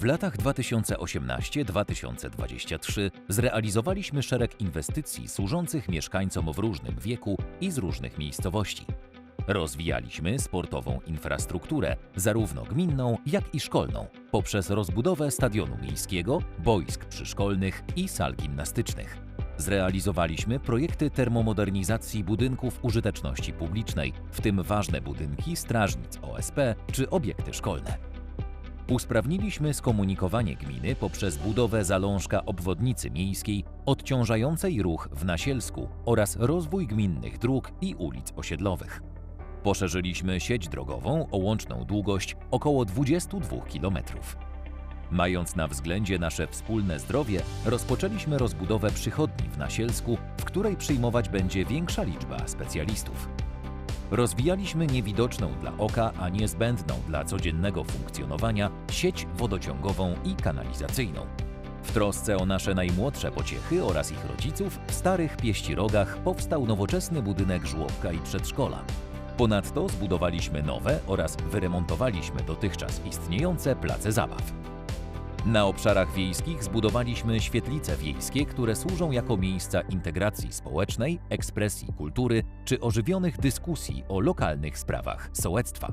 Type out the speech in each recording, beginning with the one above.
W latach 2018-2023 zrealizowaliśmy szereg inwestycji służących mieszkańcom w różnym wieku i z różnych miejscowości. Rozwijaliśmy sportową infrastrukturę, zarówno gminną, jak i szkolną, poprzez rozbudowę stadionu miejskiego, boisk przyszkolnych i sal gimnastycznych. Zrealizowaliśmy projekty termomodernizacji budynków użyteczności publicznej, w tym ważne budynki strażnic OSP czy obiekty szkolne. Usprawniliśmy skomunikowanie gminy poprzez budowę zalążka obwodnicy miejskiej odciążającej ruch w Nasielsku oraz rozwój gminnych dróg i ulic osiedlowych. Poszerzyliśmy sieć drogową o łączną długość około 22 km. Mając na względzie nasze wspólne zdrowie, rozpoczęliśmy rozbudowę przychodni w Nasielsku, w której przyjmować będzie większa liczba specjalistów. Rozwijaliśmy niewidoczną dla oka, a niezbędną dla codziennego funkcjonowania sieć wodociągową i kanalizacyjną. W trosce o nasze najmłodsze pociechy oraz ich rodziców w starych pieścirogach powstał nowoczesny budynek żłobka i przedszkola. Ponadto zbudowaliśmy nowe oraz wyremontowaliśmy dotychczas istniejące place zabaw. Na obszarach wiejskich zbudowaliśmy świetlice wiejskie, które służą jako miejsca integracji społecznej, ekspresji kultury czy ożywionych dyskusji o lokalnych sprawach sołectwa.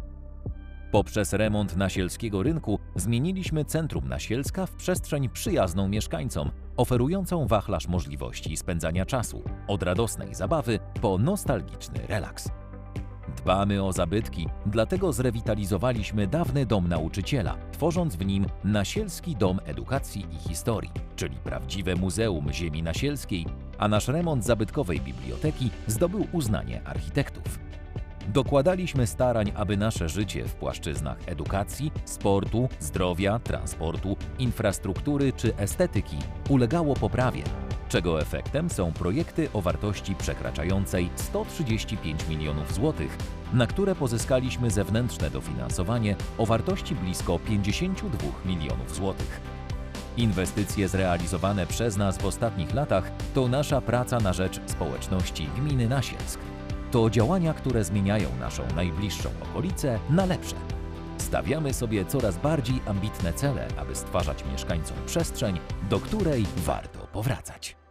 Poprzez remont nasielskiego rynku zmieniliśmy centrum Nasielska w przestrzeń przyjazną mieszkańcom, oferującą wachlarz możliwości spędzania czasu, od radosnej zabawy po nostalgiczny relaks. Dbamy o zabytki, dlatego zrewitalizowaliśmy dawny dom nauczyciela, tworząc w nim Nasielski Dom Edukacji i Historii, czyli prawdziwe Muzeum Ziemi Nasielskiej, a nasz remont zabytkowej biblioteki zdobył uznanie architektów. Dokładaliśmy starań, aby nasze życie w płaszczyznach edukacji, sportu, zdrowia, transportu, infrastruktury czy estetyki ulegało poprawie, czego efektem są projekty o wartości przekraczającej 135 milionów złotych, na które pozyskaliśmy zewnętrzne dofinansowanie o wartości blisko 52 milionów złotych. Inwestycje zrealizowane przez nas w ostatnich latach to nasza praca na rzecz społeczności gminy Nasielsk. To działania, które zmieniają naszą najbliższą okolicę na lepsze. Stawiamy sobie coraz bardziej ambitne cele, aby stwarzać mieszkańcom przestrzeń, do której warto powracać.